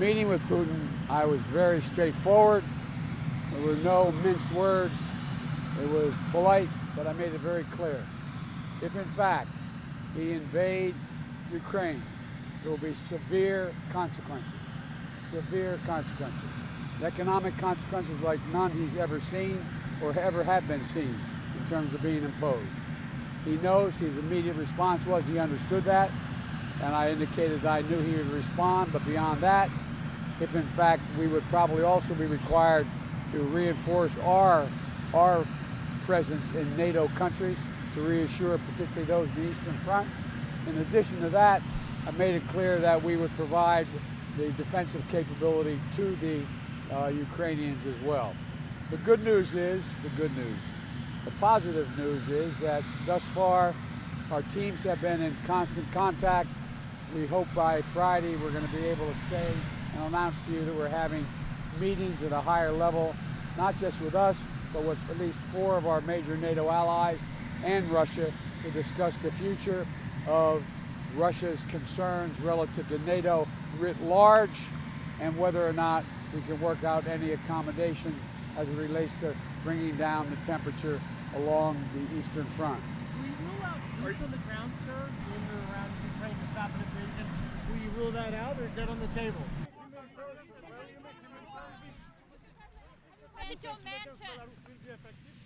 meeting with Putin, I was very straightforward. There were no minced words. It was polite, but I made it very clear. If in fact he invades Ukraine, there will be severe consequences. Severe consequences. Economic consequences like none he's ever seen or ever have been seen in terms of being imposed. He knows his immediate response was he understood that, and I indicated that I knew he would respond, but beyond that, if in fact we would probably also be required to reinforce our, our presence in NATO countries to reassure particularly those in the Eastern Front. In addition to that, I made it clear that we would provide the defensive capability to the uh, Ukrainians as well. The good news is, the good news, the positive news is that thus far our teams have been in constant contact. We hope by Friday we're going to be able to say and announce to you that we're having meetings at a higher level, not just with us, but with at least four of our major NATO allies and Russia to discuss the future of Russia's concerns relative to NATO writ large and whether or not we can work out any accommodations as it relates to bringing down the temperature along the Eastern Front. Will you rule on the ground, sir, around invasion? Will you rule that out, or is that on the table? Positive momentum.